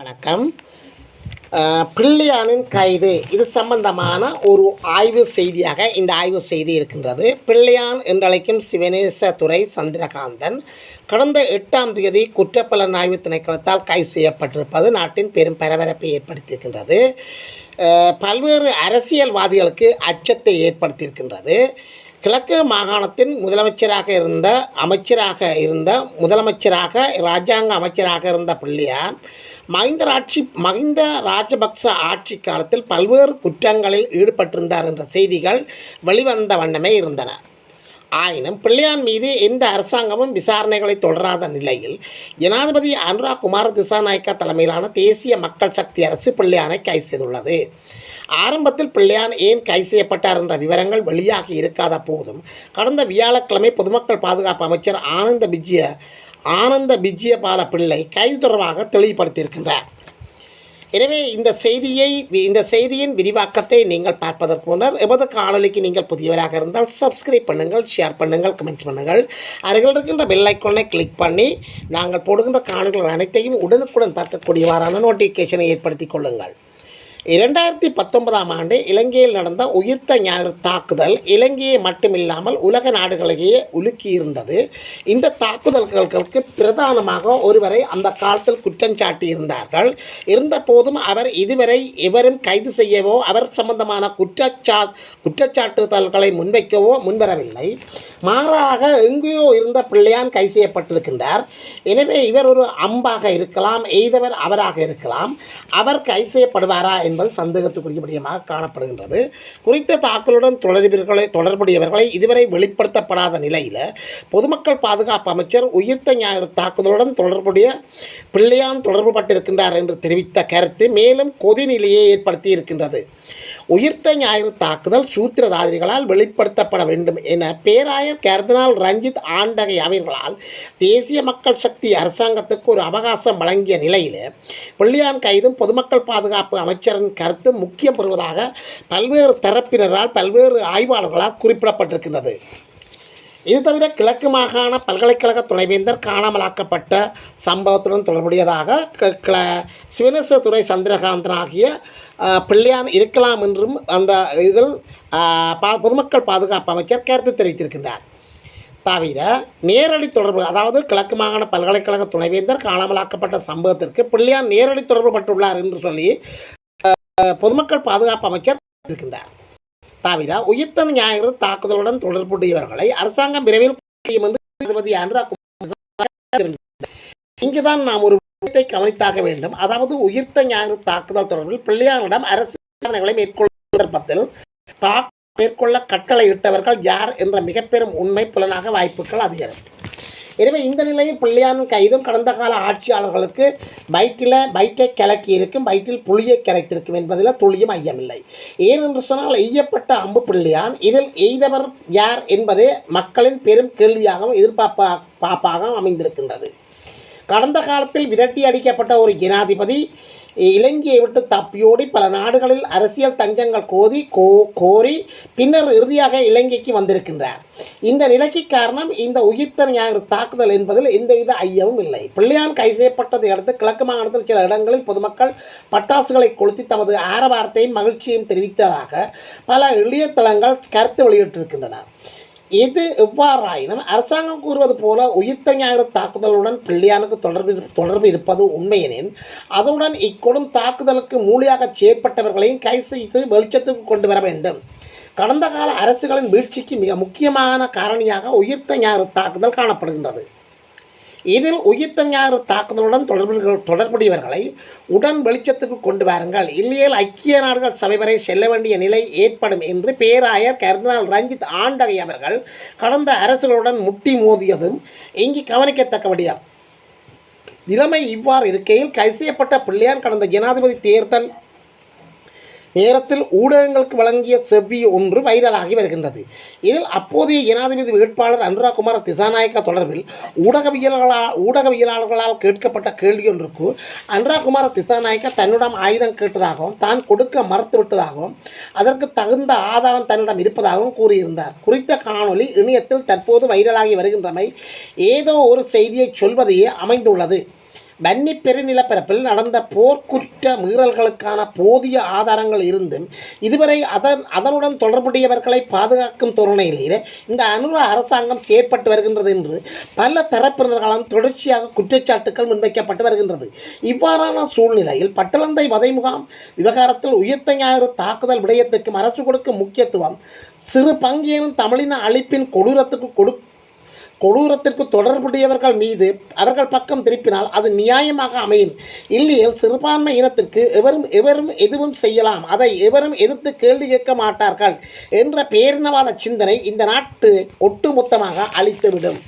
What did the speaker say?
வணக்கம். பிள்ளையானின் கைது. இது சம்பந்தமான ஒரு ஆய்வு செய்தியாக இந்த ஆய்வு செய்தி இருக்கின்றது. பிள்ளையான் என்றழைக்கும் சிவனேசதுரை சந்திரகாந்தன் கடந்த எட்டாம் தேதி குற்றப்பலன் ஆய்வு திணைக்களத்தால் கைது செய்யப்பட்டிருப்பது நாட்டின் பெரும் பரபரப்பை ஏற்படுத்தியிருக்கின்றது. பல்வேறு அரசியல்வாதிகளுக்கு அச்சத்தை ஏற்படுத்தியிருக்கின்றது. கிழக்கு மாகாணத்தின் முதலமைச்சராக இருந்த அமைச்சராக இருந்த முதலமைச்சராக இராஜாங்க அமைச்சராக இருந்த பிள்ளையார் மஹிந்த ஆட்சி மஹிந்த ராஜபக்ச ஆட்சி காலத்தில் பல்வேறு குற்றங்களில் ஈடுபட்டிருந்தார் என்ற செய்திகள் வெளிவந்த வண்ணமே இருந்தன. ஆயினும் பிள்ளையான் மீது எந்த அரசாங்கமும் விசாரணைகளை தொடராத நிலையில் ஜனாதிபதி அனுராக் குமார் திசாநாயக்கா தலைமையிலான தேசிய மக்கள் சக்தி அரசு பிள்ளையானை கைது செய்துள்ளது. ஆரம்பத்தில் பிள்ளையான் ஏன் கைது செய்யப்பட்டார் என்ற விவரங்கள் வெளியாகி இருக்காத போதும் கடந்த வியாழக்கிழமை பொதுமக்கள் பாதுகாப்பு அமைச்சர் ஆனந்த விஜய ஆனந்த விஜயபால பிள்ளை கைது தொடர்பாக தெளிவுபடுத்தியிருக்கின்றார். எனவே இந்த செய்தியை இந்த செய்தியின் விரிவாக்கத்தை நீங்கள் பார்ப்பதற்கு முன்னர் எமது காணொலிக்கு நீங்கள் புதியவராக இருந்தால் சப்ஸ்கிரைப் பண்ணுங்கள் ஷேர் பண்ணுங்கள் கமெண்ட்ஸ் பண்ணுங்கள். அருகில் இருக்கின்ற பெல் கிளிக் பண்ணி நாங்கள் போடுகின்ற காணொலிகள் அனைத்தையும் உடனுக்குடன் பார்க்கக்கூடியவாறான நோட்டிஃபிகேஷனை ஏற்படுத்திக் கொள்ளுங்கள். இரண்டாயிரத்தி பத்தொன்பதாம் ஆண்டு இலங்கையில் நடந்த உயிர்த்த ஞாயிறு தாக்குதல் இலங்கையை மட்டுமில்லாமல் உலக நாடுகளையே உலுக்கியிருந்தது. இந்த தாக்குதல்களுக்கு பிரதானமாக ஒருவரை அந்த காலத்தில் குற்றம் சாட்டி இருந்தார்கள் இருந்த போதும் அவர் இதுவரை எவரும் கைது செய்யவோ அவர் சம்பந்தமான குற்றச்சா குற்றச்சாட்டுதல்களை முன்வைக்கவோ முன்வரவில்லை. மாறாக எங்கேயோ இருந்த பிள்ளையான் கைது செய்யப்பட்டிருக்கின்றார். எனவே இவர் ஒரு அம்பாக இருக்கலாம் எய்தவர் அவராக இருக்கலாம். அவர் கைது செய்யப்படுவாரா என்று என்பது சந்தேகத்துக்குரியபடியமாக காணப்படுகின்றது. குறித்த தாக்கலுடன் தொடர்புகளை தொடர்புடையவர்களை இதுவரை வெளிப்படுத்தப்படாத நிலையில் பொதுமக்கள் பாதுகாப்பு அமைச்சர் உயிர்த்த ஞாயிறு தாக்குதலுடன் தொடர்புடைய பிள்ளையான் தொடர்புபட்டிருக்கின்றார் என்று தெரிவித்த கருத்து மேலும் கொதிநிலையை ஏற்படுத்தி இருக்கின்றது உயிர்த்த ஞாயிறு தாக்குதல் சூத்திரதாரிகளால் வெளிப்படுத்தப்பட வேண்டும் என பேராயர் கர்தனால் ரஞ்சித் ஆண்டகை அவர்களால் தேசிய மக்கள் சக்தி அரசாங்கத்துக்கு ஒரு அவகாசம் வழங்கிய நிலையில் பிள்ளையான் கைதும் பொதுமக்கள் பாதுகாப்பு அமைச்சரின் கருத்து முக்கியம் பெறுவதாக பல்வேறு தரப்பினரால் பல்வேறு ஆய்வாளர்களால் குறிப்பிடப்பட்டிருக்கின்றது. இது தவிர கிழக்கு மாகாண பல்கலைக்கழக துணைவேந்தர் காணாமலாக்கப்பட்ட சம்பவத்துடன் தொடர்புடையதாக க- கிள சிவனேசதுரை சந்திரகாந்தன் ஆகிய பிள்ளையான் இருக்கலாம் என்றும் அந்த இதில் பா- பொதுமக்கள் பாதுகாப்பு அமைச்சர் கருத்து தெரிவித்திருக்கின்றார். தவிர நேரடி தொடர்பு அதாவது கிழக்கு மாகாண பல்கலைக்கழக துணைவேந்தர் காணாமலாக்கப்பட்ட சம்பவத்திற்கு பிள்ளையான் நேரடி தொடர்பு பட்டுள்ளார் என்று சொல்லி பொதுமக்கள் பாதுகாப்பு அமைச்சர் இருக்கின்றார். தவிர உயிர்த்த ஞாயிறு தாக்குதலுடன் தொடர்புடையவர்களை அரசாங்கம் விரைவில் செய்யும் என்று நீதிபதி அனுராக் இங்குதான் நாம் ஒரு விஷயத்தை கவனித்தாக வேண்டும். அதாவது உயிர்த்த ஞாயிறு தாக்குதல் தொடர்பில் பிள்ளையானிடம் அரசு விசாரணைகளை மேற்கொள்ளும் சந்தர்ப்பத்தில் தாக்கு மேற்கொள்ள கட்டளையிட்டவர்கள் யார் என்ற மிகப்பெரும் உண்மை புலனாக வாய்ப்புகள் அதிகரிக்கும். எனவே இந்த நிலையில் பிள்ளையான் கைதும் கடந்த கால ஆட்சியாளர்களுக்கு பைக்கில் பைக்கை கிளக்கி இருக்கும் பைக்கில் புளியை கரைத்திருக்கும் என்பதில் துளியும் ஐயமில்லை. ஏனென்று சொன்னால் எய்யப்பட்ட அம்பு பிள்ளையான் இதில் எய்தவர் யார் என்பதே மக்களின் பெரும் கேள்வியாகவும் எதிர்பார்ப்பா பாப்பாகவும் அமைந்திருக்கின்றது. கடந்த காலத்தில் விரட்டி அடிக்கப்பட்ட ஒரு ஜனாதிபதி இலங்கையை விட்டு தப்பியோடி பல நாடுகளில் அரசியல் தஞ்சங்கள் கோதி கோ கோரி பின்னர் இறுதியாக இலங்கைக்கு வந்திருக்கின்றார். இந்த நிலைக்கு காரணம் இந்த உயிர்த்த ஞாயிறு தாக்குதல் என்பதில் எந்தவித ஐயமும் இல்லை. பிள்ளையான் கை செய்யப்பட்டதை அடுத்து கிழக்கு மாகாணத்தில் சில இடங்களில் பொதுமக்கள் பட்டாசுகளை கொளுத்தி தமது ஆரவாரத்தையும் மகிழ்ச்சியையும் தெரிவித்ததாக பல இளையதளங்கள் கருத்து வெளியிட்டிருக்கின்றன. இது எவ்வாறாயினும் அரசாங்கம் கூறுவது போல உயிர்த்த ஞாயிறு தாக்குதலுடன் பிள்ளையானுக்கு தொடர்பு தொடர்பு இருப்பது உண்மையெனின் அதுடன் இக்கொடும் தாக்குதலுக்கு மூலியாக செயற்பட்டவர்களையும் கைது செய்து வெளிச்சத்துக்கு கொண்டு வர வேண்டும் கடந்த கால அரசுகளின் வீழ்ச்சிக்கு மிக முக்கியமான காரணியாக உயிர்த்த ஞாயிறு தாக்குதல் காணப்படுகின்றது இதில் உயிர்த்த தாக்குதலுடன் தொடர்பு தொடர்புடையவர்களை உடன் வெளிச்சத்துக்கு கொண்டு வாருங்கள். இல்லையேல் ஐக்கிய நாடுகள் சபை வரை செல்ல வேண்டிய நிலை ஏற்படும் என்று பேராயர் கர்னால் ரஞ்சித் ஆண்டகை அவர்கள் கடந்த அரசுகளுடன் முட்டி மோதியதும் இங்கு கவனிக்கத்தக்கபடியாகும் நிலைமை இவ்வாறு இருக்கையில் கைது செய்யப்பட்ட பிள்ளையார் கடந்த ஜனாதிபதி தேர்தல் நேரத்தில் ஊடகங்களுக்கு வழங்கிய செவ்வி ஒன்று வைரலாகி வருகின்றது. இதில் அப்போதைய ஜனாதிபதி வேட்பாளர் அனுராகுமார் திசாநாயக்கா தொடர்பில் ஊடகவியலாளர்களால் ஊடகவியலாளர்களால் கேட்கப்பட்ட கேள்வி ஒன்றுக்கு அனுராகுமார் திசாநாயக்கா தன்னிடம் ஆயுதம் கேட்டதாகவும் தான் கொடுக்க மறுத்துவிட்டதாகவும் அதற்கு தகுந்த ஆதாரம் தன்னிடம் இருப்பதாகவும் கூறியிருந்தார். குறித்த காணொலி இணையத்தில் தற்போது வைரலாகி வருகின்றமை ஏதோ ஒரு செய்தியை சொல்வதையே அமைந்துள்ளது. வன்னி பெருநிலப்பரப்பில் நடந்த போர்க்குற்ற மீறல்களுக்கான போதிய ஆதாரங்கள் இருந்தும் இதுவரை அதன் அதனுடன் தொடர்புடையவர்களை பாதுகாக்கும் தோரணையிலே இந்த அனுர அரசாங்கம் செயற்பட்டு வருகின்றது என்று பல தரப்பினர்களால் தொடர்ச்சியாக குற்றச்சாட்டுகள் முன்வைக்கப்பட்டு வருகின்றது. இவ்வாறான சூழ்நிலையில் பட்டளந்தை வதை முகாம் விவகாரத்தில் உயிர்த்த ஞாயிறு தாக்குதல் விடயத்துக்கும் அரசு கொடுக்கும் முக்கியத்துவம் சிறு பங்கேனும் தமிழின அழிப்பின் கொடூரத்துக்கு கொடு கொடூரத்திற்கு தொடர்புடையவர்கள் மீது அவர்கள் பக்கம் திருப்பினால் அது நியாயமாக அமையும். இல்லையேல் சிறுபான்மை இனத்திற்கு எவரும் எவரும் எதுவும் செய்யலாம். அதை எவரும் எதிர்த்து கேள்வி கேட்க மாட்டார்கள் என்ற பேரினவாத சிந்தனை இந்த நாட்டு ஒட்டுமொத்தமாக அழித்துவிடும்.